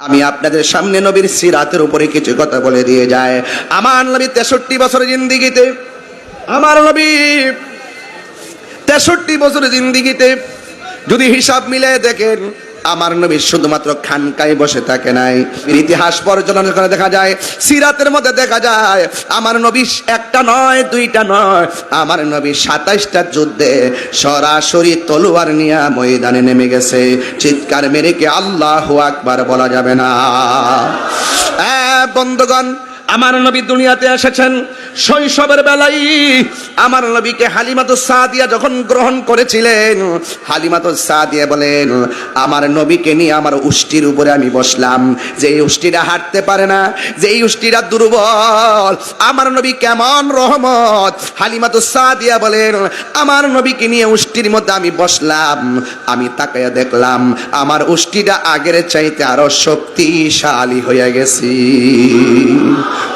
আমি আপনাদের সামনে নবীর সিরাতের উপরে কিছু কথা বলে দিয়ে যায় আমার নবী তেষট্টি বছরের জিন্দিগিতে, আমার নবী তেষট্টি বছরের জিন্দিগিতে যদি হিসাব মিলে দেখেন আমার নবী শুধুমাত্র খানকায় বসে থাকে নাই। ইতিহাস পর্যটন করে দেখা যায়, সিরাতের মধ্যে দেখা যায়, আমার নবী একটা নয়, দুইটা নয়, আমার নবী সাতাইশটা যুদ্ধে সরাসরি তলোয়ার নিয়ে ময়দানে নেমে গেছে। চিৎকার মেরে কে আল্লাহ আকবার বলা যাবে না। বন্ধুগণ আমার নবী দুনিয়াতে এসেছেন। শৈশবের বেলায় আমার নবীকে হালিমাতু সাদিয়া যখন গ্রহণ করেছিলেন, হালিমাতু সাদিয়া বলেন, আমার নবীকে নিয়ে আমার উষ্টির উপরে আমি বসলাম। যে উষ্টিরা হাঁটতে পারে না যে উষ্টিরা দুর্বল, আমার নবী কেমন রহমত। হালিমাতু সাদিয়া বলেন, আমার নবীকে নিয়ে উষ্টির মধ্যে আমি বসলাম। আমি তাকাইয়া দেখলাম, আমার উষ্টিটা আগের চাইতে আরও শক্তিশালী হয়ে গেছি।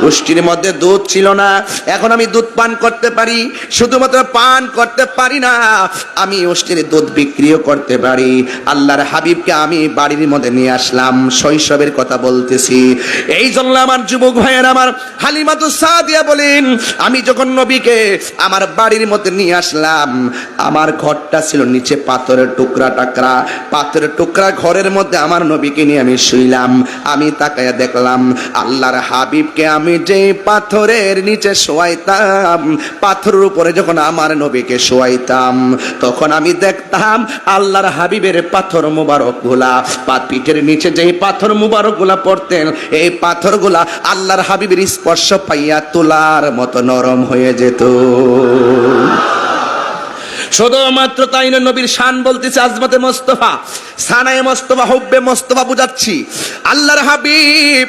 উষ্টির মধ্যে দুধ ছিল না। এখন আমি দুধ পান করতে পারি, শুধুমাত্র পান করতে পারি না, আমি উষ্টির দুধ বিক্রিও করতে পারি। আল্লাহর হাবিবকে আমি বাড়ির মধ্যে নিয়ে আসলাম, শৈশবের কথা বলতেছি। এই জন্য আমার যুবক ভাইয়ের, আমার হালিমাতু সাদিয়া বলেন, আমি যখন নবীকে আমার বাড়ির মধ্যে নিয়ে আসলাম, আমার ঘরটা ছিল নিচে পাথরের টুকরা টাকরা। পাথরের টুকরা ঘরের মধ্যে আমার নবীকে নিয়ে আমি শুইলাম, আমি তাকায়া দেখলাম, আল্লাহর হাবিবকে আমি যে পাথরের নিচে শোয়াইতাম, পাথরের উপরে যখন আমার নবীকে শোয়াইতাম, তখন আমি দেখতাম আল্লাহর হাবিবের পাথর মুবারকগুলা পিঠের নিচে যে পাথর মুবারকগুলা পড়তেন, এই পাথরগুলা আল্লাহর হাবিবের স্পর্শ পাইয়া তোলার মতো নরম হয়ে যেত। শুধুমাত্র তাই না নবীর শান বলতেছে আজমতে মোস্তফা, সানায় মোস্তফা, হুব্বে মোস্তফা বুঝাচ্ছি। আল্লাহর হাবিব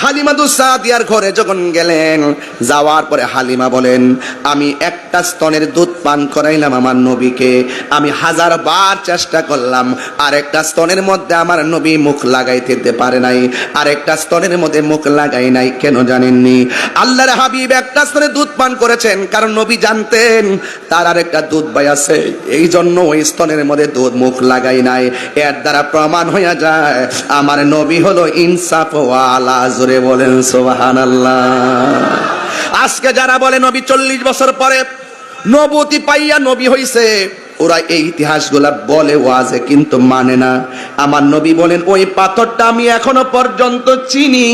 হালিমাদু সাদিয়ার ঘরে যখন গেলেন, যাওয়ার পরে হালিমা বলেন, আমি একটা স্তনের দুধ পান করাইলাম আমার নবীকে। আমি হাজার বার চেষ্টা করলাম আর একটা স্তনের মধ্যে আমার নবী মুখ লাগাইতে দিতে পারে নাই আর একটা স্তনের মধ্যে মুখ লাগাই নাই, কেন জানেননি? আল্লাহর হাবিব একটা স্তনে দুধ পান করেছেন, কারণ নবী জানতেন তার আর একটা দুধ বাই আছে, এই জন্য ওই স্তনের মধ্যে দুধ মুখ লাগাই নাই। এর দ্বারা প্রমাণ হইয়া যায়, আমার নবী হলো ইনসাফ ওয়ালা জোরে বলেন সোবাহান আজকে যারা বলে নবী চল্লিশ বছর পরে নবতি পাইয়া নবী হইছে ওরা এই ইতিহাসগুলা বলে, ওয়াজে কিন্তু মানে না। আমার নবী বলেন, ওই পাথরটা আমি এখনও পর্যন্ত চিনি।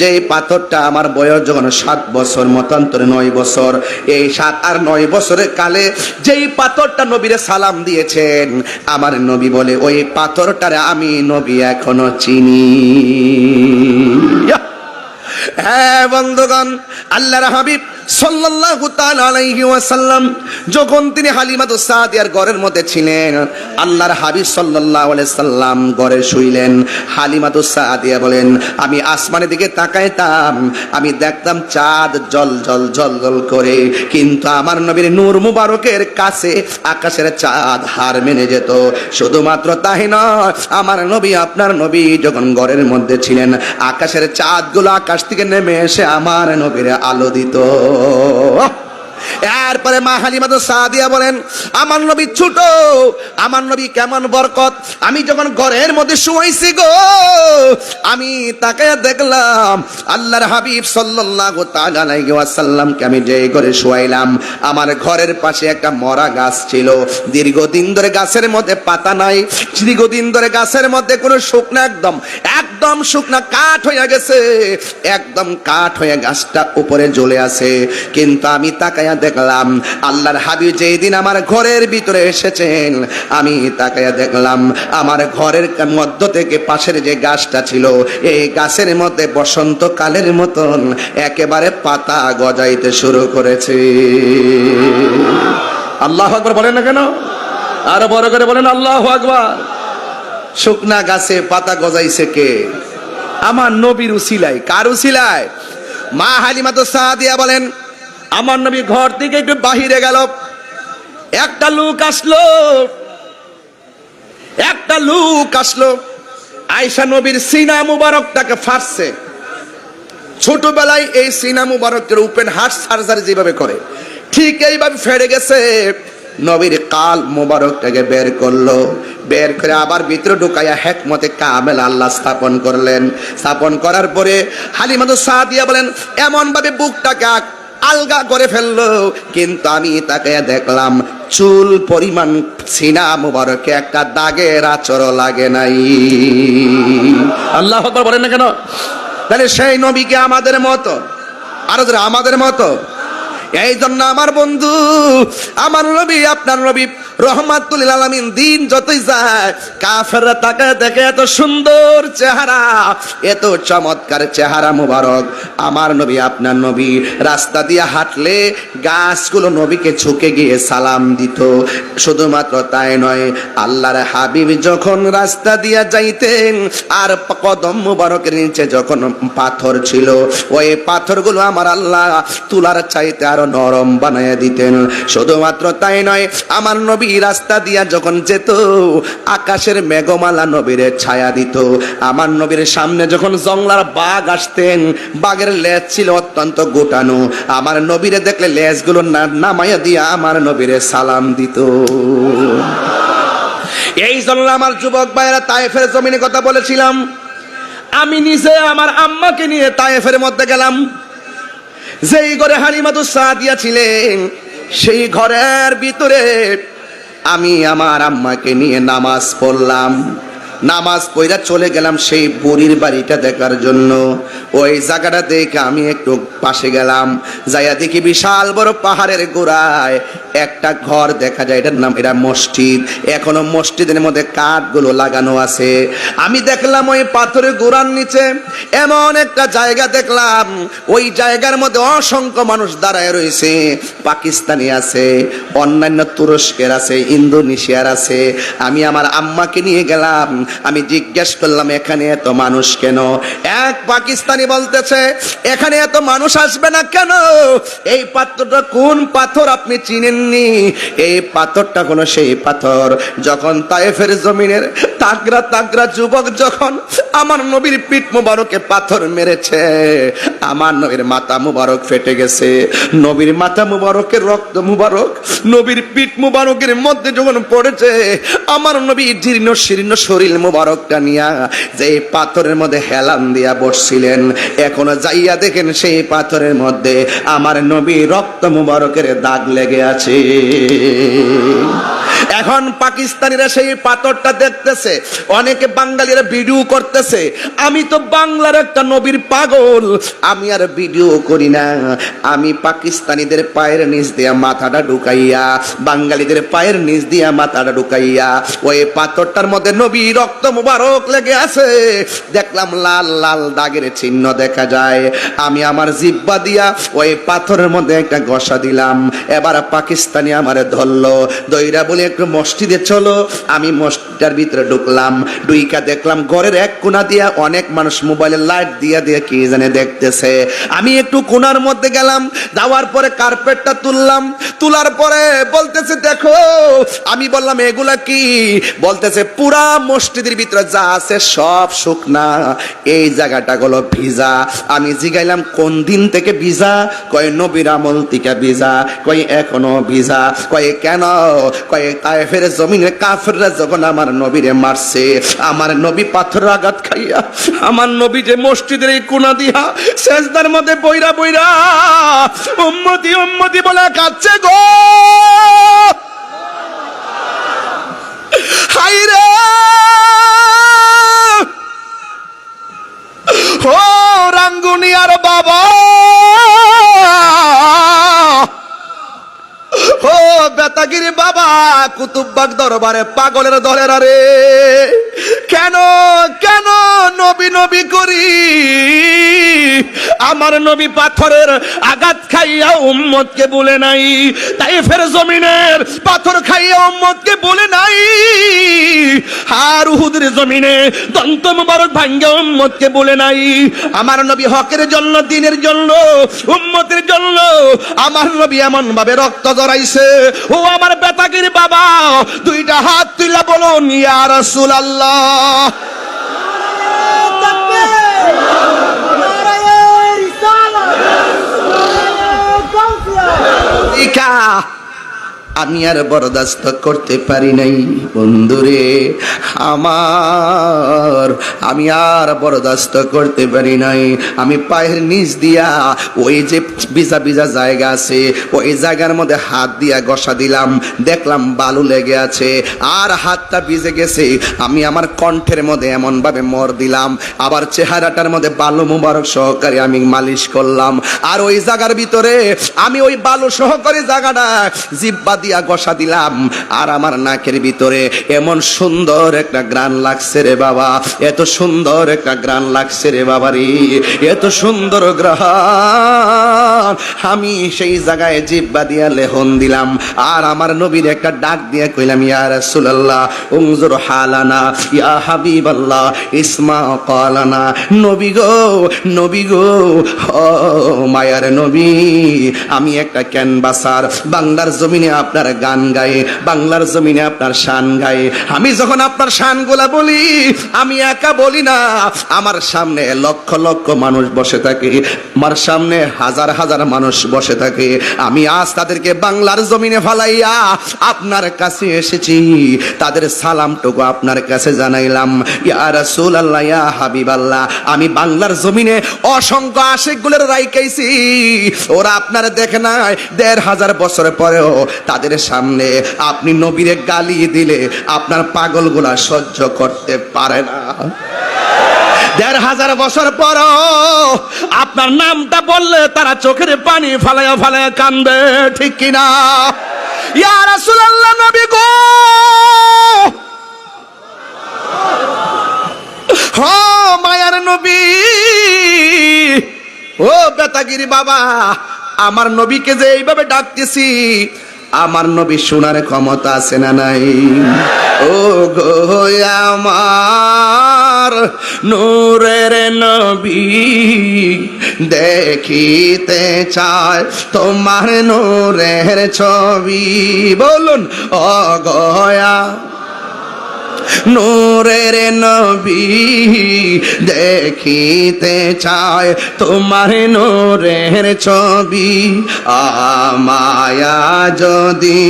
যে পাথরটা আমার বয়স যখন সাত বছর, মতান্তরে নয় বছর, এই সাত আর নয় বছরের কালে যেই পাথরটা নবীরে সালাম দিয়েছেন, আমার নবী বলে, ওই পাথরটারে আমি নবী এখনও চিনি। হ্যাঁ বন্ধুগণ, আল্লাহর হাবিব সাল্লাল্লাহু তাআলা আলাইহি ওয়াসাল্লাম, যখন তিনি হালিমাতু সাদিয়ার ঘরের মধ্যে ছিলেন, আল্লাহর হাবিব সাল্লাল্লাহু আলাইহি সাল্লাম ঘরে শুইলেন। হালিমাতু সাদিয়া বলেন, আমি আসমানের দিকে তাকাইতাম, আমি দেখতাম চাঁদ জল জল জল জল করে, কিন্তু আমার নবীর নূর মুবারকের কাছে আকাশের চাঁদ হার মেনে যেত। শুধুমাত্র তাই নয়, আমার নবী, আপনার নবী যখন ঘরের মধ্যে ছিলেন, আকাশের চাঁদগুলো আকাশ থেকে নেমে এসে আমার নবীর আলো দিত। এরপরে মা হালিমাদ সাদিয়া বলেন, আমার নবী ছোট, আমার নবী কেমন বরকত। আমি যখন ঘরের মধ্যে শুয়াইছি গো, আমি তাকে দেখলাম, আল্লাহর হাবিব সাল্লাল্লাহু তাআলা আলাইহি আমি যে ঘরে শুয়াইলাম, আমার ঘরের পাশে একটা মরা গাছ ছিল। দীর্ঘদিন ধরে গাছের মধ্যে পাতা নাই, দীর্ঘদিন ধরে গাছের মধ্যে কোনো শুকনা একদম একদম শুকনা কাঠ হয়ে গেছে। একদম কাঠ হয়ে গাছটা উপরে জ্বলে আছে। কিন্তু আমি তাকায়া দেখলাম, আল্লাহর হাবিব যেই দিন আমার ঘরের ভিতরে এসেছেন, আমি তাকায়া দেখলাম, আমার ঘরের মধ্য থেকে পাশের যে গাছটা ছিল, এই গাছের মধ্যে বসন্তকালের মতন একেবারে পাতা গজাইতে শুরু করেছে। আল্লাহ আকবর বলেন না কেন? আরও বড় করে বলেন, আল্লাহ আকবর। শুকনা গাছে পাতা গজাইছে কে? আমার নবীর উসিলাই কার উসিলাই মা হালিমা তো সাদিয়া বলেন, আমার নবী ঘর থেকে একটু বাহিরে গেল। একটা লোক আসলো, একটা লোক আসলো। আয়সা নবীর সিনা মুবারকটাকে ফাটছে ছোটবেলায় এই সিনা মুবারকের ওপেন হার্ট সার্জারি যেভাবে করে, ঠিক এইভাবে ফেড়ে গেছে। নবীর কাল মোবারকটাকে বের করল। বের করে আবার ভিতরে ঢুকাইয়া হেকমতে কামেল আল্লাহ স্থাপন করলেন। স্থাপন করার পরে হালিমাদু সাদিয়া বলেন, এমনভাবে বুকটাকে আলগা করে ফেলল। কিন্তু আমি তাকে দেখলাম, চুল পরিমাণ সিনা মুবারকে একটা দাগের আচর লাগে নাই। আল্লাহ বলেন না কেন? তাহলে সেই নবীকে আমাদের মতো, আরও আমাদের মতো এই জন্য আমার বন্ধু আমার রবি আপনার নবী রহমাতুল আলামিন দিন যতই যায়, কাফেররা তাকে দেখে এত সুন্দর চেহারা, এত চমৎকার চেহারা মুবারক। আমার নবী, আপনার নবী, রাস্তা দিয়ে হাঁটলে গাছগুলো নবীকে ঝুঁকে গিয়ে সালাম দিত। শুধুমাত্র তাই নয়, আল্লাহর হাবিব যখন রাস্তা দিয়া যাইতেন, আর কদম মুবারকের নিচে যখন পাথর ছিল, ওই পাথরগুলো আমার আল্লাহ তুলার চাইতে আরও নরম বানায় দিতেন। শুধুমাত্র তাই নয়, আমার নবী রাস্তা দিয়া যখন যেত, আকাশের মেঘমালা নবীর ছায়া দিত। আমার নবীর সামনে যখন জংলার বাঘ আসতেন, বাঘের লেজ ছিল অত্যন্ত গোটানো। আমার নবীরে দেখলে লেজগুলো নামাইয়া দিয়া আমার নবীরে সালাম দিত। এই জন্য আমার যুবক ভাইয়েরা তাইফের জমিনে কথা বলেছিলাম। আমি নিজে আমার আম্মাকে নিয়ে তাইফের মধ্যে গেলাম। যেই ঘরে হালিমাতু সাদিয়া ছিলেন, সেই ঘরের ভিতরে আমি আমার আম্মাকে নিয়ে নামাজ পড়লাম। নামাজ পড়া চলে গেলাম সেই বুড়ির বাড়িটা দেখার জন্য। ওই জায়গাটা দেখে আমি একটু পাশে গেলাম। যাইয়া দেখি বিশাল বড় পাহাড়ের গোড়ায় একটা ঘর দেখা যায়, এটার নাম এটা মসজিদ। এখনও মসজিদের মধ্যে কাঠগুলো লাগানো আছে। আমি দেখলাম ওই পাথরের গোড়ার নিচে এমন একটা জায়গা দেখলাম। ওই জায়গার মধ্যে অসংখ্য মানুষ দাঁড়ায় রয়েছে। পাকিস্তানি আছে, অন্যান্য তুরস্কের আছে, ইন্দোনেশিয়ার আছে। আমি আমার আম্মাকে নিয়ে গেলাম। আমি জিজ্ঞেস করলাম, এখানে এত মানুষ কেন? এক পাকিস্তানি বলতেছে, এখানে এত মানুষ আসবে না কেন? এই পাত্রটা কোন পাথর আপনি চিনেননি? এই পাথরটা কোনো সেই পাথর যখন তায়েফের জমিনের তাগরা তাগরা যুবক যখন আমার নবীর পিঠ মুবারকে পাথর মেরেছে, আমার নবীর মাথা মুবারক ফেটে গেছে। নবীর মাথা মুবারকের রক্ত মুবারক নবীর পিঠ মুবারকের মধ্যে যখন পড়েছে, আমার নবী জীর্ণ শীর্ণ শরীর মুবারকটা নিয়া যে পাথরের মধ্যে হেলান দিয়া বসছিলেন, এখনও যাইয়া দেখেন সেই পাথরের মধ্যে আমার নবী রক্ত মুবারকের দাগ লেগে আছে। এখন পাকিস্তানিরা সেই পাথরটা দেখতেছে, অনেকে বাঙালিরা ভিডিও করতেছে, আমি তো বাংলার একটা নবীর পাগল, আমি আর ভিডিও করি না। আমি পাকিস্তানিদের পায়ের নিচ দিয়া মাথাটা ঢুকাইয়া, বাঙালিদের পায়ের নিচ দিয়া মাথাটা ঢুকাইয়া, ওই পাথরটার মধ্যে নবী রক্ত মুবারক লেগে আছে। দেখলাম লাল লাল দাগের চিহ্ন দেখা যায়। আমি আমার জিব্বা দিয়া ওই পাথরের মধ্যে একটা ঘষা দিলাম। এবার পাকিস্তানি আমারে ধরলো। দইরা বলে, একটু মসজিদে চলো। আমি মসজিদের ভিতরে ঢুকলাম। ডুইকা দেখলাম ঘরের এক কোনা দিয়া অনেক মানুষ মোবাইলে লাইট দিয়া দিয়ে কি জানে দেখতেছে। আমি একটু কোনার মধ্যে গেলাম। যাওয়ার পরে কার্পেটটা তুললাম। তোলার পরে বলতেছে, দেখো। আমি বললাম, এগুলা কি? বলতেছে, পুরা মসজিদের ভিতরে যা আছে সব শুকনা। এই জায়গাটা হলো ভিজা। আমি জিগাইলাম, কোন দিন থেকে ভিজা? কয়, নবীর আমল থেকে ভিজা। কয়, এখনও ভিজা। কয়, কেন? কয় তায়েফের জমিনে, কাফেররা যখন আমার নবীরে মারছে, আমার নবী পাথর আঘাত খাইয়া, আমার নবী যে মসজিদের এই কোনা দিয়া সেজদার মধ্যে বইরা বইরা উম্মতি উম্মতি বলে কাচ্ছে গো। হাইরে ও রাঙ্গুনিয়ার বাবা। ও বেতাগিরি বাবা কুতুববাগ দরবারে পাগলের দলের আরে কেন কেন নবী নবী করি? আমার নবী পাথরের আঘাত খাইয়া উম্মতকে বলে নাই। তাই ফের জমিনের পাথর খাইয়া উম্মতকে বলে নাই। আর উহুদের জমিনে দন্ত মুবারক ভাঙ্গে উম্মতকে বলে নাই। আমার নবী হকের জন্য, দিনের জন্য, উম্মতের জন্য আমার নবী এমন ভাবে রক্ত জড়াইছে। ও আমার বেতাগির বাবা, দুইটা হাত তুইলা বলুন, ইয়া রাসূলুল্লাহ। ইকা আমি আর বরদাস্ত করতে পারি নাই, বন্ধুরে। আমার, আমি আর বরদাস্ত করতে পারি নাই। আমি পায়ের নিচ দিয়া ওই যে বিজা বিজা জায়গা আছে, ওই জায়গার মধ্যে হাত দিয়া গসা দিলাম, দেখলাম বালু লেগে আছে, আর হাতটা ভিজে গেছে। আমি আমার কণ্ঠের মধ্যে এমনভাবে মর দিলাম, আবার চেহারাটার মধ্যে বালু মুবারক সহকারে আমি মালিশ করলাম। আর ওই জায়গার ভিতরে আমি ওই বালু সহকারে জায়গাটা জিব্বা দিয়া গসা দিলাম, আর আমার নাকের ভিতরে এমন সুন্দর একটা গ্রান লাগছে রে বাবা, এত সুন্দর একটা গ্রান লাগছে রে বাবা রে এত সুন্দর গ্রহণ আমি সেই জায়গায় জিব্বা দিয়া লেহন দিলাম, আর আমার নবীর একটা ডাক দিয়া কইলাম, ইয়া রাসূলুল্লাহ, উনজুর হালানা, ইয়া হাবিবাল্লাহ, ইসমা কালানা নবী গো নবী গো, ও মায়ার নবী, আমি একটা ক্যানভাসার বাংলার জমিনে আপনার গান গায়ে, বাংলার জমিনে আপনার শান গায়ে। আমি যখন আপনার শানগুলা বলি, আমি একা বলি না। আমার সামনে লক্ষ লক্ষ মানুষ বসে থাকে, আমার সামনে হাজার হাজার মানুষ বসে থাকে। আমি আজ তাদেরকে বাংলার জমিনে ফালাইয়া আপনার কাছে এসেছি। তাদের সালামটুকু আপনার কাছে জানাইলাম। ইয়া রাসূল আল্লাহ ইয়া হাবিব আল্লাহ আমি বাংলার জমিনে অসংখ্য আশেকগুলোর রাইকাইছি ওরা আপনার দেখে নাই, দেড় হাজার বছর পরেও তাদের সামনে আপনি নবীরে গালি দিলে আপনার পাগলগুলা সহ্য করতে পারে না। দেড় হাজার বছর পর আপনার নামটা বললে তারা চোখের পানি ফালায়া ফালায়া কান্দে, ঠিক কিনা নবী গো! হ, মায়ার নবী! ও বেতাগিরি বাবা, আমার নবীকে যে এইভাবে ডাকতেছি আমার নবী শোনার ক্ষমতা আছে না নাই? ও গো আমার নূরের নবী দেখিতে চায় তোমার নূরের ছবি। বলুন ও গয়া নূরের নবী দেখিতে চায় তোমার নূরের ছবি। আমায়া যদি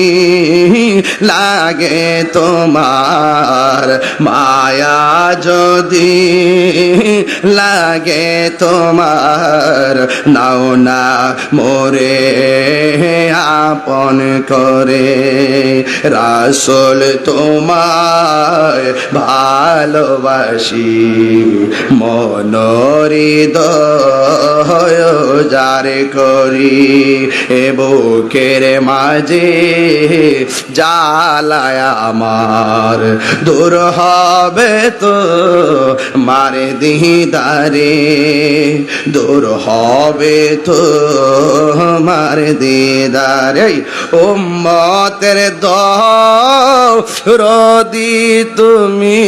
লাগে তোমার মায়া যদি লাগে তোমার। নাও না মোরে আপন করে। রাসুল তোমায় ভালোবাসি মনোরিদয় যারে করি। এ বুকের মাঝে জ্বালায় আমার। দূর হবে তো মারে দিদারে দূর হবে তো মারে দিদারে। ও মতের দরদি তুমি,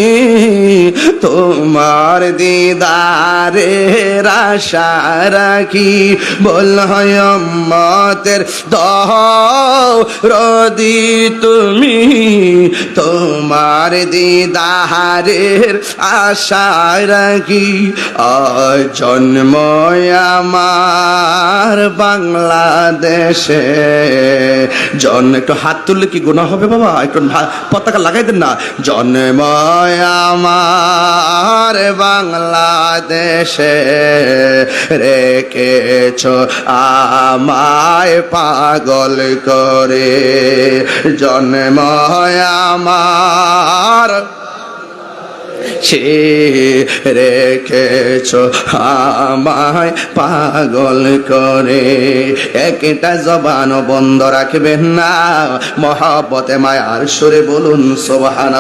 তোমার দিদারে আশা রাখি। বল মতের দরদি তুমি, তোমার দিদারের আশা রাখি। জন্ম আমার বাংলাদেশে। জন্ম একটু হাত তুললে কি গুণা হবে বাবা? একটু পতাকা লাগাই দেন না। জন্ম আমার বাংলাদেশে রেখেছ আমায় পাগল করে। জন্ম আমার সে রেখেছ আমায় পাগল করে। একটা জবান বন্ধ রাখবেন না। মহাবতে মায়ার সুরে বলুন সোহান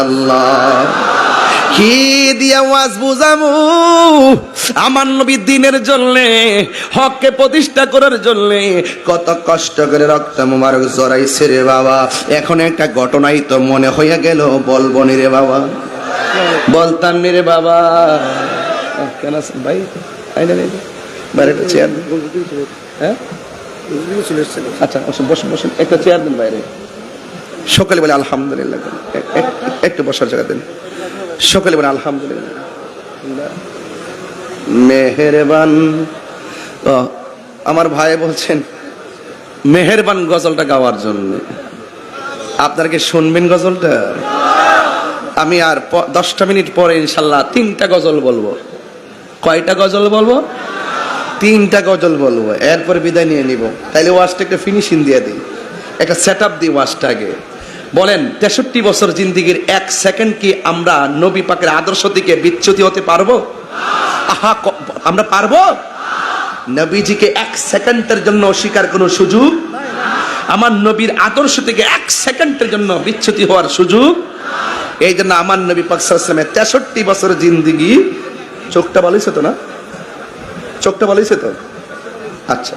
কি দিয়া ওয়াজ বুঝামু আমার নবী দিনের জন্য, হককে প্রতিষ্ঠা করার জন্য কত কষ্ট করে রক্ত মুবারক জড়াইছে রে বাবা। এখন একটা ঘটনাই তো মনে হইয়া গেল, বলব নি রে বাবা। বলতাম রে বাবা। কেন আছেন? ভাই আইনা বাইরে একটা চেয়ার হ্যাঁ? আচ্ছা বসুন বসুন একটা চেয়ার দিন বাইরে। সকালে বলে, আলহামদুলিল্লাহ। একটু বসার জায়গা দিন। সকালে বলে, আলহামদুলিল্লাহ। মেহেরবান আমার ভাই বলছেন, মেহেরবান গজলটা গাওয়ার জন্য। আপনারা কি শুনবেন গজলটা? আমি আর দশটা মিনিট পরে ইনশাল্লাহ তিনটা গজল বলব। কয়টা গজল বলব? তিনটা গজল বলব। এরপর বিদায় নিয়ে নিব। তাইলে ওয়াজটা একটা ফিনিশিং দিয়ে দিই। একটা সেট আপ দিই ওয়াজটা আগে। বলেন, তেষট্টি বছর জিন্দিগির এক সেকেন্ড কি আমরা নবী পাকের আদর্শ থেকে বিচ্যুতি হতে পারব? আহা আমরা পারব? নবীজিকে এক সেকেন্ডের জন্য অস্বীকার কোনো সুযোগ? আমার নবীর আদর্শ থেকে এক সেকেন্ডের জন্য বিচ্যুতি হওয়ার সুযোগ? এই জন্য আমার নবী পাকসালামের তেষট্টি বছর জিন্দিগি চোখটা বলেছে তো না? চোখটা বলেছে তো? আচ্ছা।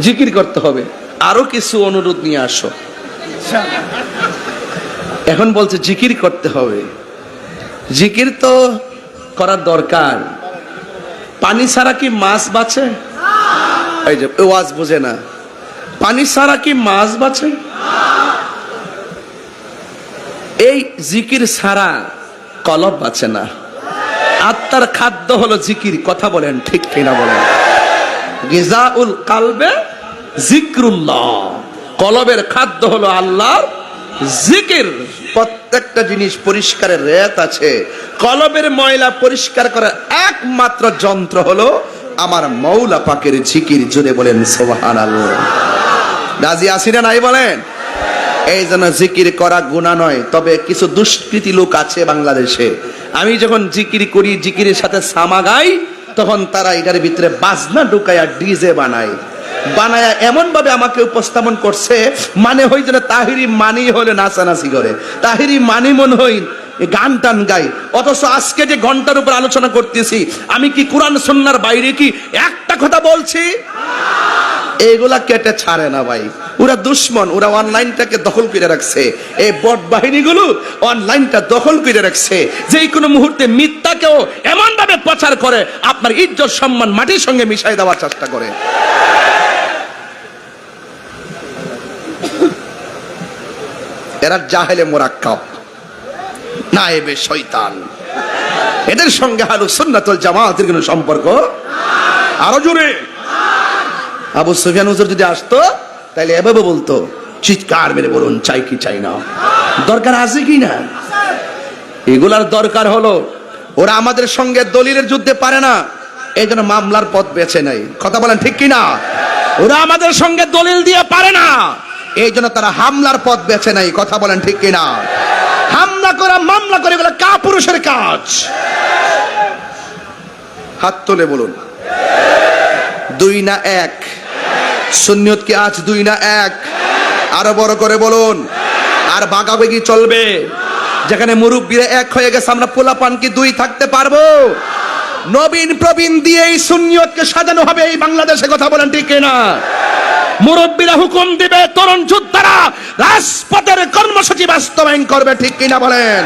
জিকির করতে হবে। আরও কিছু অনুরোধ নিয়ে আসো। এখন বলছে জিকির করতে হবে। জিকির তো করার দরকার। পানি ছাড়া কি মাছ বাঁচে? এই যে ওয়াজ বোঝে না। পানি ছাড়া কি মাছ বাঁচে? এই জিকির ছাড়া কলব বাঁচে না। আত্মার খাদ্য হলো জিকির, কথা বলেন ঠিক কিনা বলেন। গিজাউল কালবে জিক্রুল্লাহ। কলবের খাদ্য হলো আল্লাহর জিকির। প্রত্যেকটা জিনিস পরিষ্কারের রেত আছে। কলবের ময়লা পরিষ্কার করার একমাত্র যন্ত্র হলো আমার মৌলা পাকের জিকির জুড়ে বলেন সোহান আল্লাহ রাজি আসিনা নাই বলেন? এই জন্য জিকির করা গুণা নয়, তবে কিছু দুষ্কৃতি লোক আছে বাংলাদেশে। আমি যখন জিকির করি, জিকিরের সাথে সামা গাই, তখন তারা এটার ভিতরে বাজনা ঢুকায়া ডিজে বানায়। বানায়া এমন ভাবে আমাকে উপস্থাপন করছে মানে হই যেন তাহিরি মানি হলে নাচানাচি করে। তাহিরি মানি মন হই গান টান গাই। অথচ আজকে যে ঘণ্টার উপর আলোচনা করতেছি, আমি কি কোরআন সন্ন্যার বাইরে কি একটা কথা বলছি? এগুলা কেটে ছাড়ে না ভাই। ওরা দুশ্মন, ওরা অনলাইনটাকে দখল করে রাখছে। এই বট বাহিনীগুলো অনলাইনটা দখল করে রাখছে। যে কোনো মুহূর্তে মিথ্যাকেও এমন ভাবে প্রচার করে, আপনার ইজ্জত, সম্মান মাটির সঙ্গে মিশাই দেওয়ার চেষ্টা করে। এরা জাহেলে মোরাক্কাব, নায়েবে শয়তান। এদের সঙ্গে হালু সুন্নাতুল জামাতের কোনো সম্পর্ক? আরও জোরে। আবু সুফিয়ান হুজুর যদি আসতো তাহলে এভাবে বলতো, চিৎকার মেরে বলুন, চাই কি চাই না। দরকার আছে কি না? এগুলার দরকার হলো, ওরা আমাদের সঙ্গে দলিলের যুদ্ধে পারে না এই জন্য মামলার পথ বেছে নেই কথা বলেন ঠিক কি না ওরা আমাদের সঙ্গে দলিল দিয়ে পারে না এই জন্য তারা হামলার পথ বেছে নেই কথা বলেন ঠিক কি না হামলা করা, মামলা করে, এগুলো কা পুরুষের কাজ। হাত তুলে বলুন। দুই না এক। সুন্নিয়ত কি আজ দুই না এক? আরও বড় করে বলুন। আর বাগাবেগি চলবে। যেখানে মুরব্বীরা এক হয়ে গেছে, আমরা পোলাপান কি দুই থাকতে পারব? নবীন প্রবীণ দিয়ে এই সুন্নিয়তকে সাজানো হবে, এই বাংলাদেশে কথা বলেন ঠিক না মুরব্বীরা হুকুম দিবে, তরুণ যোদ্ধারা রাজপথের কর্মসূচি বাস্তবায়ন করবে, ঠিক কিনা বলেন?